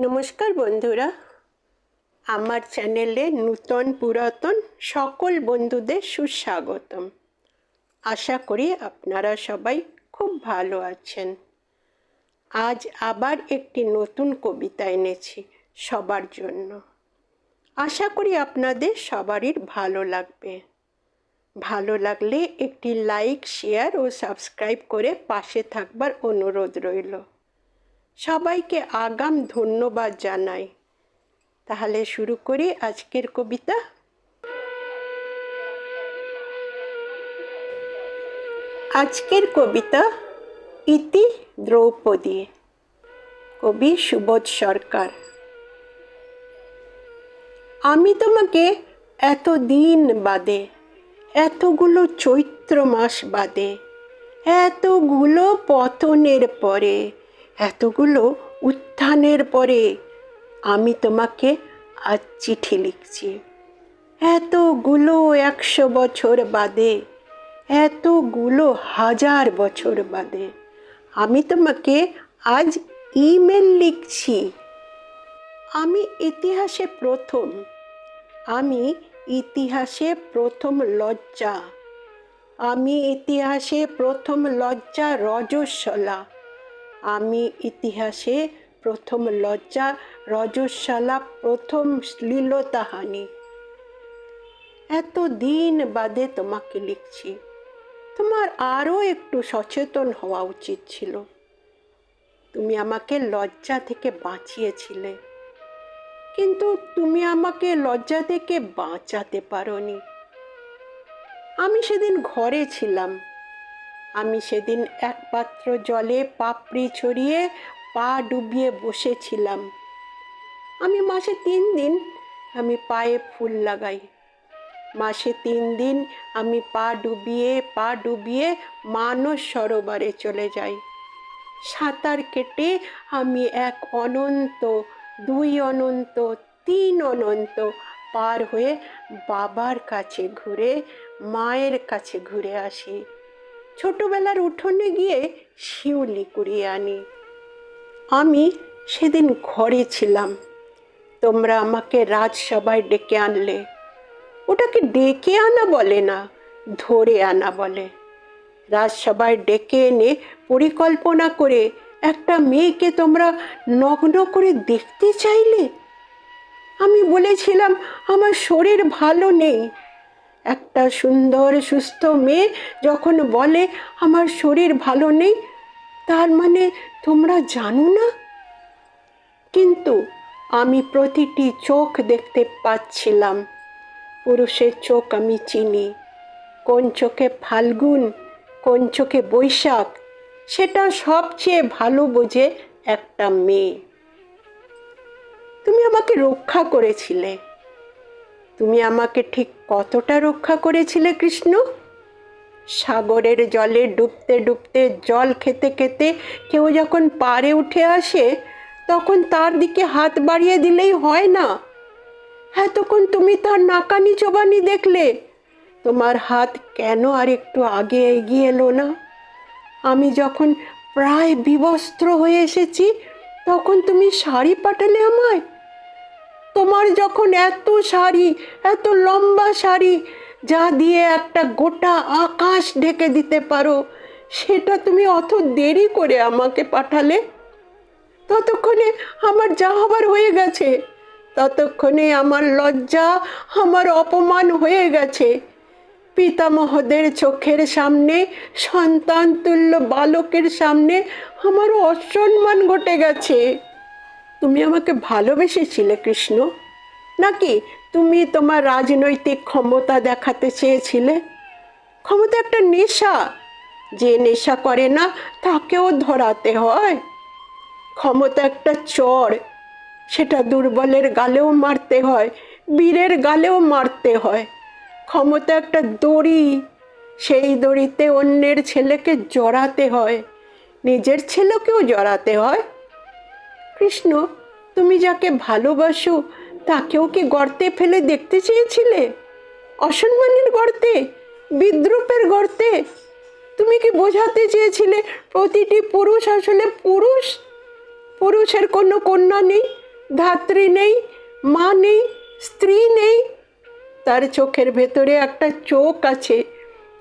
নমস্কার বন্ধুরা। আমার চ্যানেলে নূতন পুরাতন সকল বন্ধুদের সুস্বাগতম। আশা করি আপনারা সবাই খুব ভালো আছেন। আজ আবার একটি নতুন কবিতা এনেছি সবার জন্য। আশা করি আপনাদের সবারই ভালো লাগবে। ভালো লাগলে একটি লাইক, শেয়ার ও সাবস্ক্রাইব করে পাশে থাকবার অনুরোধ রইল। সবাইকে আগাম ধন্যবাদ জানাই। তাহলে শুরু করি আজকের কবিতা। আজকের কবিতা ইতি দ্রৌপদী, কবি সুবোধ সরকার। আমি তোমাকে এত দিন বাদে, এতগুলো চৈত্র মাস বাদে, এতগুলো পতনের পরে এতগুলো উত্থানের পরে আমি তোমাকে আজ চিঠি লিখছি। এতগুলো একশো বছর বাদে, এতগুলো হাজার বছর বাদে, আমি তোমাকে আজ ইমেল লিখছি। আমি ইতিহাসে প্রথম, আমি ইতিহাসে প্রথম লজ্জা, আমি ইতিহাসে প্রথম লজ্জা রজস্বলা আমি ইতিহাসে প্রথম লজ্জা রজস্বলা প্রথম শ্লীলতাহানি এত দিন বাদে তোমাকে লিখছি। তোমার আরও একটু সচেতন হওয়া উচিত ছিল। তুমি আমাকে লজ্জা থেকে বাঁচিয়েছিলে। কিন্তু তুমি আমাকে লজ্জা থেকে বাঁচাতে পারোনি। আমি সেদিন ঘরে ছিলাম। আমি সেদিন এক পাত্র জলে পাপড়ি ছড়িয়ে পা ডুবিয়ে বসেছিলাম। আমি মাসে তিন দিন আমি পায়ে ফুল লাগাই। মাসে তিন দিন আমি পা ডুবিয়ে পা ডুবিয়ে মানস সরোবরে চলে যাই। সাঁতার কেটে আমি এক অনন্ত, দুই অনন্ত, তিন অনন্ত পার হয়ে বাবার কাছে ঘুরে, মায়ের কাছে ঘুরে আসি। ছোটবেলার উঠোনে গিয়ে শিউলি কুড়িয়ে আনি। আমি সেদিন ঘরে ছিলাম। তোমরা আমাকে রাজসভায় ডেকে আনলে। ওটাকে ডেকে আনা বলে না, ধরে আনা বলে। রাজসভায় ডেকে এনে পরিকল্পনা করে একটা মেয়েকে তোমরা নগ্ন করে দেখতে চাইলে? আমি বলেছিলাম, আমার শরীর ভালো নেই। একটা সুন্দর, সুস্থ মেয়ে যখন বলে, আমার শরীর ভালো নেই, তার মানে তোমরা জানো না? কিন্তু আমি প্রতিটি চোখ দেখতে পাচ্ছিলাম। পুরুষের চোখ আমি চিনি। কোন চোখে ফাল্গুন, কোন চোখে বৈশাখ, সেটা সবচেয়ে ভালো বোঝে একটা মেয়ে। তুমি আমাকে রক্ষা করেছিলে। তুমি আমাকে ঠিক কতটা রক্ষা করেছিলে, কৃষ্ণ? সাগরের জলে ডুবতে ডুবতে, জল খেতে খেতে কেউ যখন পারে উঠে আসে, তখন তার দিকে হাত বাড়িয়ে দিলেই হয় না। এতক্ষণ তুমি তার নাকানি চোবানি দেখলে, তোমার হাত কেন আর একটু আগে এগিয়ে এলো না? আমি যখন প্রায় বিবস্ত্র হয়ে এসেছি, তখন তুমি শাড়ি পাঠালে আমায়? তোমার যখন এত শাড়ি, এত লম্বা শাড়ি, যা দিয়ে একটা গোটা আকাশ ঢেকে দিতে পারো, সেটা তুমি অত দেরি করে আমাকে পাঠালে? ততক্ষণে আমার যা হবার হয়ে গেছে, ততক্ষণে আমার লজ্জা, আমার অপমান হয়ে গেছে। পিতামহদের চোখের সামনে সন্তান তুল্য বালকের সামনে আমারও অসম্মান ঘটে গেছে। তুমি আমাকে ভালোবেসেছিলে, কৃষ্ণ। নাকি তুমি তোমার রাজনৈতিক ক্ষমতা দেখাতে চেয়েছিলে? ক্ষমতা একটা নেশা। যে নেশা করে না, তাকেও ধরাতে হয়। ক্ষমতা একটা চর। সেটা দুর্বলের গালেও মারতে হয়, বীরের গালেও মারতে হয়। ক্ষমতা একটা দড়ি। সেই দড়িতে অন্যের ছেলেকে জড়াতে হয়। নিজের ছেলেকেও জড়াতে হয়। কৃষ্ণ, তুমি যাকে ভালোবাসো, তাকেও কি গর্তে ফেলে দেখতে চেয়েছিলে? অসম্মানের গর্তে, বিদ্রুপের গর্তে, তুমি কি বোঝাতে চেয়েছিলে প্রতিটি পুরুষ আসলে পুরুষ? পুরুষের কোনো কন্যা নেই, ধাত্রী নেই, মা নেই, স্ত্রী নেই। তার চোখের ভেতরে একটা চোখ আছে,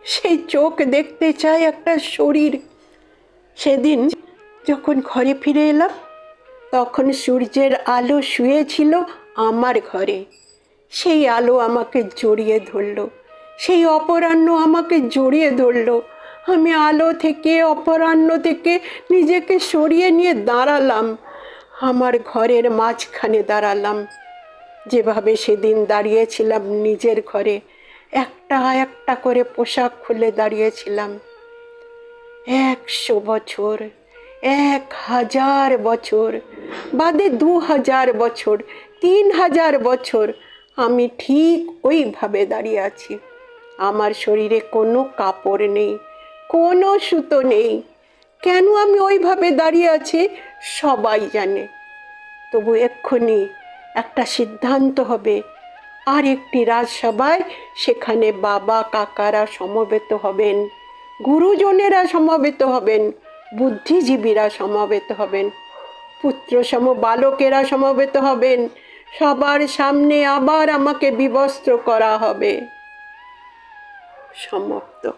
সেই চোখ দেখতে চায় একটা শরীর। সেদিন যখন ঘরে ফিরে এলাম তখন সূর্যের আলো শুয়েছিল আমার ঘরে। সেই আলো আমাকে জড়িয়ে ধরলো, সেই অপরাহ্ন আমাকে জড়িয়ে ধরলো। আমি আলো থেকে, অপরাহ্ন থেকে নিজেকে সরিয়ে নিয়ে দাঁড়ালাম, আমার ঘরের মাঝখানে দাঁড়ালাম। যেভাবে সেদিন দাঁড়িয়েছিলাম নিজের ঘরে, একটা একটা করে পোশাক খুলে দাঁড়িয়েছিলাম। একশো বছর এক হাজার বছর, বাদে দু হাজার বছর, তিন হাজার বছর, আমি ঠিক ওইভাবে দাঁড়িয়ে আছি। আমার শরীরে কোনো কাপড় নেই, কোনো সুতো নেই। কেন আমি ওইভাবে দাঁড়িয়ে আছি, সবাই জানে। তবু এক্ষুনি একটা সিদ্ধান্ত হবে। আর একটি রাজসভায় সেখানে বাবা কাকারা সমবেত হবেন, গুরুজনেরা সমবেত হবেন। বুদ্ধিজীবীরা সমবেত হবেন পুত্র সম বালকেরা সমবেত হবেন, সবার সামনে আবার আমাকে বিবস্ত্র করা হবে। সমাপ্ত।